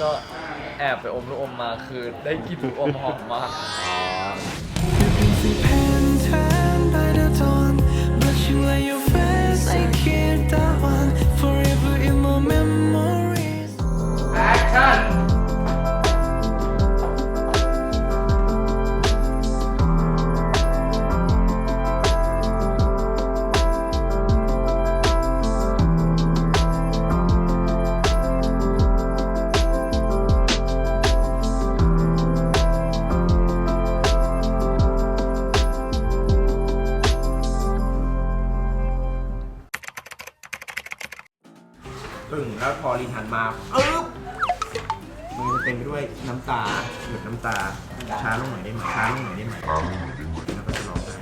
ก็แอบไปอมลูกอมมาคือได้กลินลูกอมหอมมาก Busy pen turned by the dawn, but you lay your face. I ปึ่งแล้วพอลินหันมาปึ๊บมันจะเต็มไปด้วยน้ำตาหยดน้ำตาช้าลงหน่อยได้ไหมช้าลงหน่อยได้ไหมแล้วก็จะร้องไห้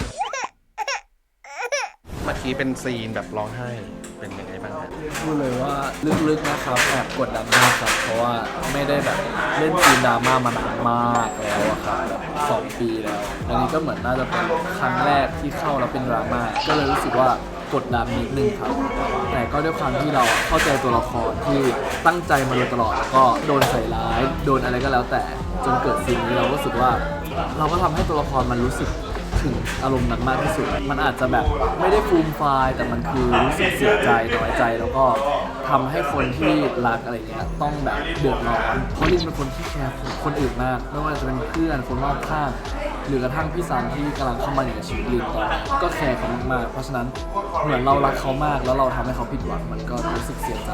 เมื่อกี้เป็นซีนแบบร้องไห้เป็นยังไงบ้างฮะพูดเลยว่าลึกๆนะครับแอบกดดันมากครับ เพราะว่าไม่ได้แบบเล่นจีนดราม่ามานานมากแล้วอะครับแบบสองปีแล้วอันนี้ก็เหมือนน่าจะเป็นครั้งแรกที่เข้าแล้วเป็นดราม่าก็เลยรู้สึกว่า กดดันนิดนึงครับ แต่ก็ด้วยความที่เราเข้าใจตัวละครที่ตั้งใจมาโดยตลอดแล้วก็โดนใส่ร้าย โดนอะไรก็แล้วแต่จนเกิดสิ่งนี้เราก็รู้สึกว่า เราก็ทำให้ตัวละครมันรู้สึกถึงอารมณ์นั้นมากที่สุด มันอาจจะแบบไม่ได้ฟูมไฟายแต่มันคือรู้สึกเสียใจน้อยใจแล้วก็ทำให้คนที่รักอะไรเงี้ยต้องแบบเดือดร้อนเพราะลินเป็นคนที่แคร์คนอื่นมากไม่ว่าจะเป็นเพื่อนคนรอบข้าง หรือกระทั่งพี่ซันที่กำลังเข้ามาอยู่ในชีวิตลินตอนนี้ก็แคร์เขามากๆเพราะฉะนั้นเหมือนเรารักเขามากแล้วเราทำให้เขาผิดหวังมันก็รู้สึกเสียใจ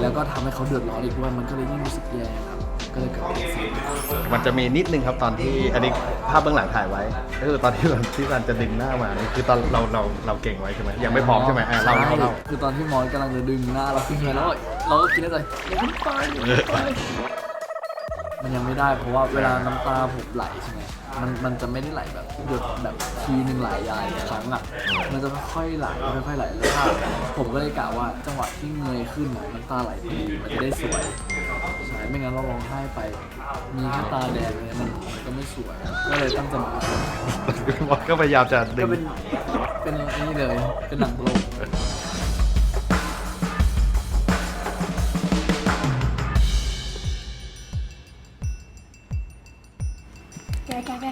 แล้วก็ทำให้เขาเดือดร้อนอีกด้วยมันก็เลยยิ่งรู้สึกแย่ครับก็เลยเกิดเป็นสิ่งนี้มันจะมีนิดนึงครับตอนที่อันนี้ภาพเบื้องหลังถ่ายไว้ก็คือตอนที่ที่รันจะดึงหน้ามานี่คือตอนเราเราเราเก่งไว้ใช่ไหมยังไม่พร้อมใช่ไหมอะเราเราเรา คือตอนที่มอสกำลังจะดึงหน้าเราขึ้นไปแล้วเราก็คิดในใจอย่าเพิ่งไปอย่าเพิ่งไปมันยังไม่ได้เพราะว่าเวลาน้ำตาผมไหลใช่ไหม มันมันจะไม่ได้ไหลแบบหยดแบบทีหนึ่งหลายยายครั้งอะมันจะค่อยๆไหลค่อยๆไหลแล้วถ้าผมก็เลยกะว่าจังหวะที่เงยขึ้นน่ะน้ำตาไหลพอดีมันจะได้สวยใช่ไม่งั้นเราร้องไห้ไป มีแค่ตาแดงเลยมันมันก็ไม่สวย ก็เลยตั้งใจมาก็พยายามจะดึก็ง เป็นเป็นนี่เลยเป็นหนังโลก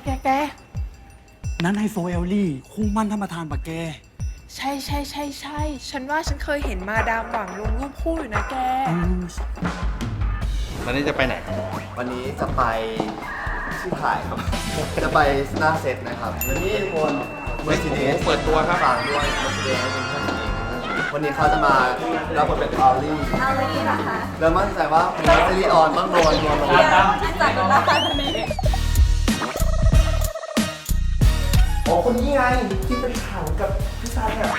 แกแกแกแกแกนั้นไฮโซเอลลี่ คู่มั่นธรรมทานปะแก ใช่ใช่ใช่ใช่ ฉันว่าฉันเคยเห็นมาดามหวังลงรูปคู่อยู่นะแกแล้วนี่จะไปไหนครับวันนี้จะไปที่ถ่ายครับ จะไปหน้าเซตนะครับแล้วนี่ทุกคนเมอร์ซิเดสเปิดตัวครับ ฝากด้วยเมอร์ซิเดสเป็นเพื่อนผมเองนะครับวันนี้เขาจะมารับบทเป็นอาลี่อาลี่เหรอคะ แล้วมั่นใจว่าเป็นซีรีส์ออนต้องโดนโดนลงโอ้ คนนี้ไงที่เป็นข่าวกับพี่ซันเนี่ย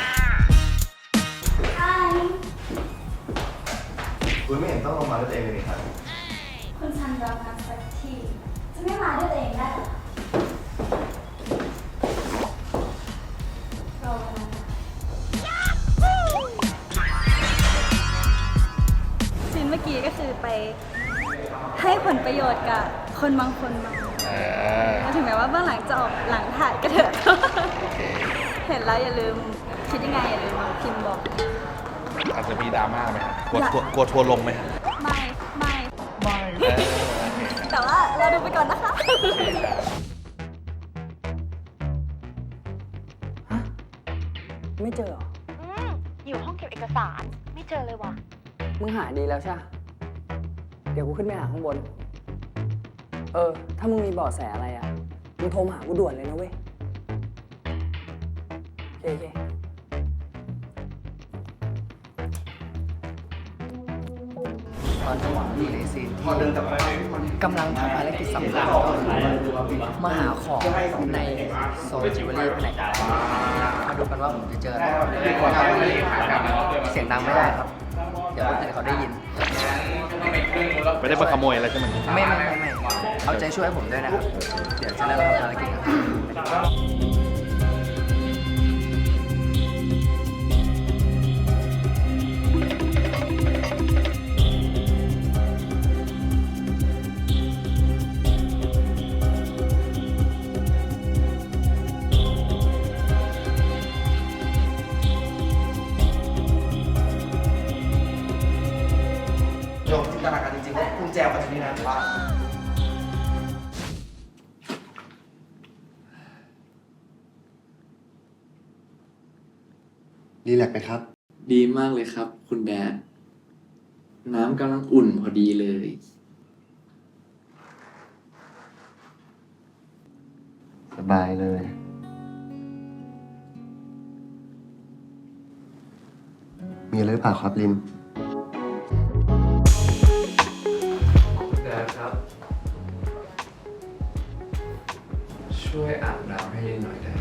คุณไม่เห็นต้องลงมาด้วยตัวเองเลยนี่ครับคุณชันรอมาสักทีจะไม่มาด้วยตัวเองได้เหรอรอวันนั้นซีนเมื่อกี้ก็คือไปให้ผลประโยชน์กับคนบางคนมา แล้วถึงแม้ว่าเบื้องหลังจะออกหลังถ่ายก็เถอะเห็นแล้วอย่าลืมคิดยังไงอย่าลืมพิมพ์บอก อาจจะมีดราม่าไหมครับกลัวกลัวกลัวทัวร์ลงไหมครับไม่ไม่ไม่แต่ว่าเราดูไปก่อนนะคะไม่เจอเหรออยู่ห้องเก็บเอกสาร ไม่เจอเลยว่ะ มึงหาดีแล้วใช่ปะเดี๋ยวกูขึ้นไปหาข้างบน เออ ถ้ามึงมีเบาะแสอะไรอะ มึงโทรมาหากูด่วนเลยนะเว้ยโอเคโอเคตอนจังหวะที่อยู่ในซีนพอเดินกลับไปกำลังทำภารกิจสำคัญมาหาของในโซนจิวเวลรี่แผนกมาดูกันว่าผมจะเจออะไรเสียงดังไม่ได้ครับ เดี๋ยวคนอื่นเขาได้ยิน ไม่ได้มาขโมยอะไรใช่ไหมไม่ไม่ไม่ไม่ เอาใจช่วยผมด้วยนะครับ เดี๋ยวจะเริ่มทำภารกิจกันลองจินตนาการจริงๆว่าคุณแจวมาตรงนี้นะ รีแลกซ์ไหมครับ ดีมากเลยครับ คุณแดด น้ำกำลังอุ่นพอดีเลย สบายเลย มีอะไรหรือเปล่าครับลินแดดครับ ช่วยอาบน้ำให้หน่อยได้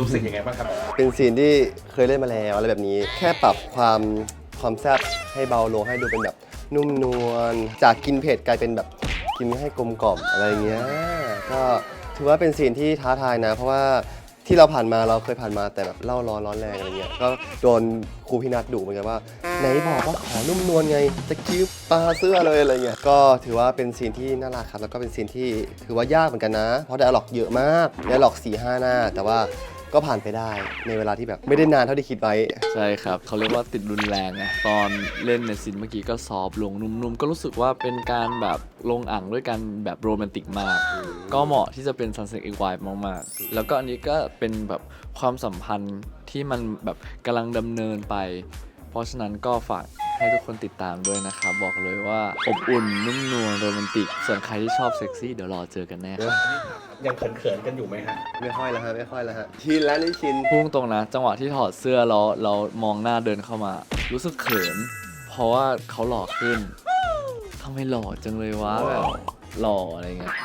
รู้สึกยังไงบ้างครับ เป็นซีนที่เคยเล่นมาแล้วอะไรแบบนี้ แค่ปรับความความแซ่บให้เบาลงให้ดูเป็นแบบนุ่มนวลจากกินเผ็ดกลายเป็นแบบกินให้กลมกล่อมอะไรเงี้ยก็ถือว่าเป็นซีนที่ท้าทายนะ เพราะว่าที่เราผ่านมาเราเคยผ่านมาแต่แบบเล่าร้อนร้อนแรงอะไรเงี้ยก็โดนครูพี่นัทดุเหมือนกันว่าไหนบอกว่าขอนุ่มนวลไงจะกิ้วปลาเสื้อเลยอะไรเงี้ยก็ถือว่าเป็นซีนที่น่ารักครับแล้วก็เป็นซีนที่ถือว่ายากเหมือนกันนะ เพราะไดอะล็อกเยอะมากไดอะล็อก4ี่ห้าหน้า แต่ว่า ก็ผ่านไปได้ในเวลาที่แบบไม่ได้นานเท่าที่คิดไว้ ใช่ครับ เขาเรียกว่าติดรุนแรงนะตอนเล่นในซินเมื่อกี้ก็ซอฟลงนุ่มๆ ก็รู้สึกว่าเป็นการแบบลงอ่างด้วยกันแบบโรแมนติกมาก ก็เหมาะที่จะเป็น Sunset X Y มากๆ แล้วก็อันนี้ก็เป็นแบบความสัมพันธ์ที่มันแบบกำลังดำเนินไป เพราะฉะนั้นก็ฝากให้ทุกคนติดตามด้วยนะครับ บอกเลยว่าอบอุ่นนุ่มนวลโรแมนติก ส่วนใครที่ชอบเซ็กซี่เดี๋ยวรอเจอกันแน่ครับยังเขินๆกันอยู่ไหมฮะ ไม่ค่อยแล้วฮะ ไม่ค่อยแล้วฮะ ชินแล้วนี่ชินพุ่งตรงนะ จังหวะที่ถอดเสื้อแล้วเรามองหน้าเดินเข้ามา รู้สึกเขิน เพราะว่าเขาหล่อขึ้นทำไมหล่อจังเลยวะแบบหล่ออะไรเงี้ย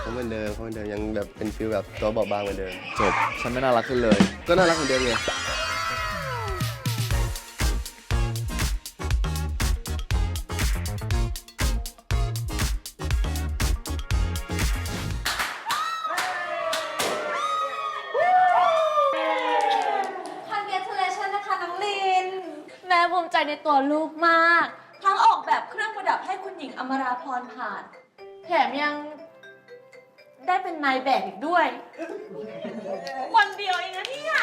เขาเหมือนเดิมเขาเหมือนเดิมยังแบบเป็นฟิลแบบตัวเบาบางเหมือนเดิมจบฉันไม่น่ารักขึ้นเลย ก็น่ารักเหมือนเดิมไง ใจในตัวลูกมาก ทั้งออกแบบเครื่องประดับให้คุณหญิงอมราพรผ่าน แถมยังได้เป็นนายแบบอีกด้วย วันเดียวเองนะเนี่ย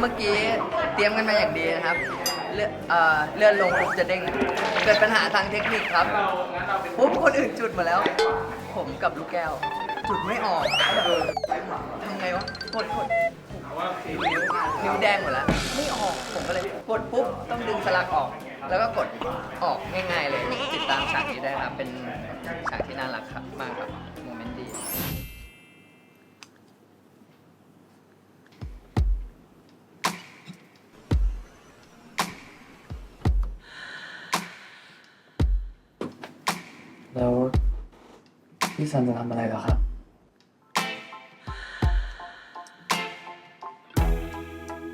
เมื่อกี้เตรียมกันมาอย่างดีนะครับ เลื่อนเอ่อเลื่อนลงปุ๊บจะเด้งเกิดปัญหาทางเทคนิคครับปุ๊บคนอื่นจุดมาแล้ว ผมกับลูกแก้ว จุดไม่ออกทำไงวะกดกดนิ้วแดงหมดแล้วไม่ออกผมก็เลยกดปุ๊บต้องดึงสลักออก แล้วก็กดออกง่ายๆเลย ติดตามฉากนี้ได้ครับเป็นฉากที่น่ารักครับมากครับ แล้วพี่ซันจะทำอะไรเหรอครับ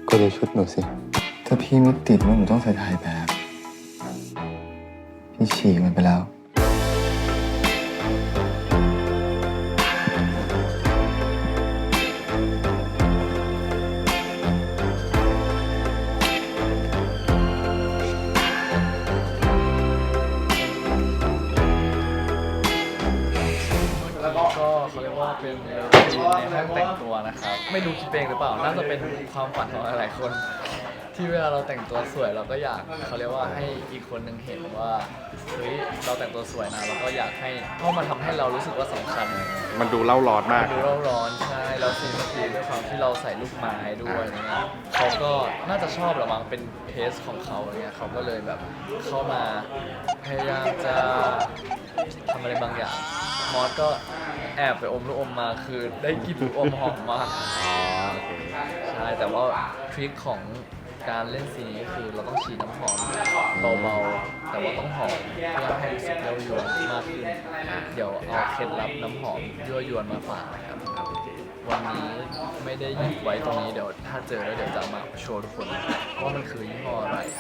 ก็ดูชุดหนูสิ ถ้าพี่ไม่ติดว่าหนูต้องใส่ถ่ายแบบ พี่ฉีกมันไปแล้ว เขาเรียกว่าเป็นในห้องแต่งตัวนะครับ ไม่รู้คิดเองหรือเปล่า น่าจะเป็นความฝันของหลายๆคน ที่เวลาเราแต่งตัวสวยเราก็อยากเขาเรียกว่าให้อีกคนหนึ่งเห็นว่าเฮ้ยเราแต่งตัวสวยนะเราก็อยากให้เพราะมันทำให้เรารู้สึกว่าสำคัญมันดูเล่าร้อนมาก ดูเร่าร้อนใช่แล้วซีนเมื่อกี้ด้วยความที่เราใส่ลูกไม้ด้วยอะไรเงี้ยเขาก็น่าจะชอบแหละมั้งเป็นเทสของเขาอะไรเงี้ยเขาก็เลยแบบเข้ามาพยายามจะทำอะไรบางอย่างมอสก็ แอบไปอมลูกอมมาคือได้กลิ่นลูกอมหอมมากใช่ แต่ว่าทริคของการเล่นซีนนี้ก็คือเราต้องฉีดน้ำหอมเบาๆ แต่ว่าต้องหอมเพื่อให้รู้สึกเย้ายวนมากขึ้น เดี๋ยวเอาเคล็ดลับน้ำหอมยั่วยวนมาฝากนะครับ วันนี้ไม่ได้หยิบไว้ตรงนี้เดี๋ยวถ้าเจอแล้วเดี๋ยวจะเอามาโชว์ทุกคนว่ามันคือยี่ห้ออะไรม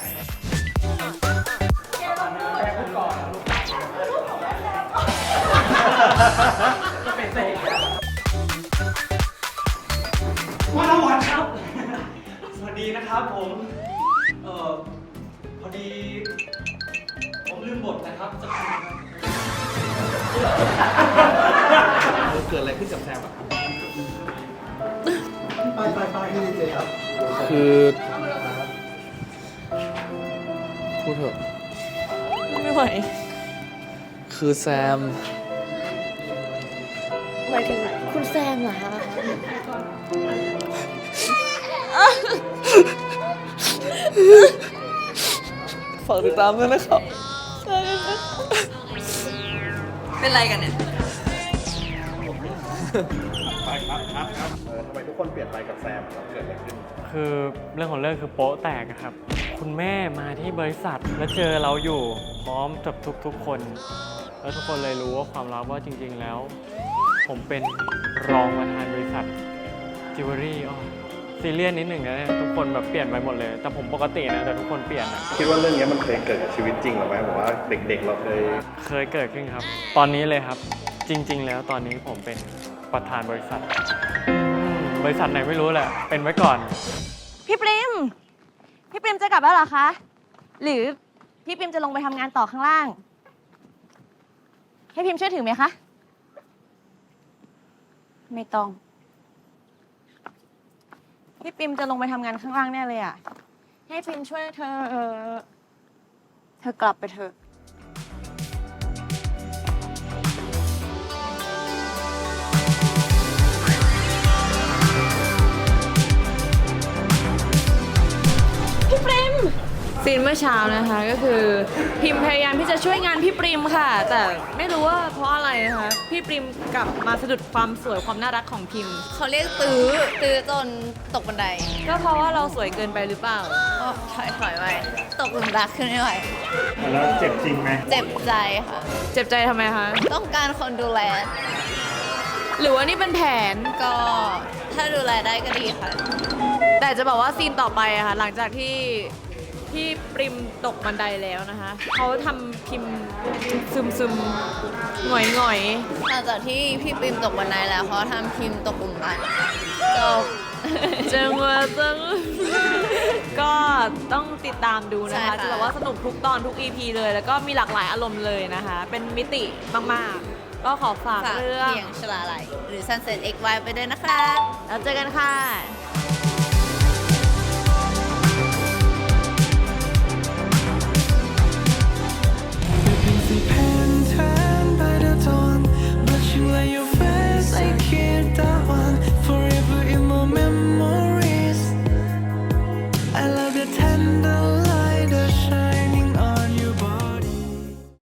า ครับผม เอ่อ พอดี ผมลืมบทนะครับจะเกิดอะไรขึ้นกับแซมอะคือพูดเถอะไม่ไหว คือแซม หมายถึงคุณแซมเหรอคะ ฝากติดตามด้วยนะครับ เป็นไรกันเนี่ย ไปครับครับครับเออทำไมทุกคนเปลี่ยนไปกับแซมอะเกิดอะไรขึ้น คือเรื่องของเรื่องคือโป๊ะแตกอะครับ คุณแม่มาที่บริษัทแล้วเจอเราอยู่พร้อมกับทุกๆคน แล้วทุกคนเลยรู้ว่าความลับว่าจริง ๆแล้ว ผมเป็นรองประธานบริษัทจิวเวลรี่อ๋อ ซีเรียสนิดหนึ่งนะเนี่ยทุกคนแบบเปลี่ยนไปหมดเลย แต่ผมปกตินะแต่ทุกคนเปลี่ยนอะคิดว่าเรื่องนี้มันเคยเกิดกับชีวิตจริงหรือไม่บอกว่าเด็ก ๆ เราเคยเคยเกิดขึ้นครับ ตอนนี้เลยครับ จริง ๆ แล้วตอนนี้ผมเป็นประธานบริษัทอืมบริษัทไหนไม่รู้แหละ เป็นไว้ก่อน พี่ปริม พี่ปริมจะกลับแล้วเหรอคะ หรือพี่ปริมจะลงไปทำงานต่อข้างล่าง ให้พิมช่วยถือไหมคะ ไม่ต้อง พี่ปริมจะลงไปทำงานข้างล่างแน่เลยอะ ให้พิมช่วยเธอเออเธอกลับไปเถอะ ซีนเมื่อเช้านะคะก็คือพิมพยายามที่จะช่วยงานพี่ปริมค่ะ แต่ไม่รู้ว่าเพราะอะไรนะคะพี่ปริมกลับมาสะดุดความสวยความน่ารักของพิมเขาเรียกตื้อตื้อจนตกบันไดก็เพราะว่าเราสวยเกินไปหรือเปล่าก็ถอยถอยๆไปตกหลุมรักขึ้นไม่ไหวแล้วเจ็บจริงไหมเจ็บใจค่ะ เจ็บใจทำไมคะต้องการคนดูแล หรือว่านี่เป็นแผนก็ถ้าดูแลได้ก็ดีค่ะ แต่จะบอกว่าซีนต่อไปอะค่ะหลังจากที่ พี่ปริมตกบันไดแล้วนะคะ เขาทำพิมพ์ซึมซึมหงอยหงอยหลังจากที่พี่ปิมตกบันไดแล้วเขาทำพิมพ์ตกหลุมรักจบ ๆจังว่าจังก็ต้องติดตามดูนะคะใช่ค่ะ จะบอกว่าสนุกทุกตอนทุก EP เลย แล้วก็มีหลากหลายอารมณ์เลยนะคะ เป็นมิติมากๆ ก็ขอฝากฝากเรื่อง เพียงชลาไหลหรือ Sunset X Y ไปด้วยนะคะ แล้วเจอกันค่ะ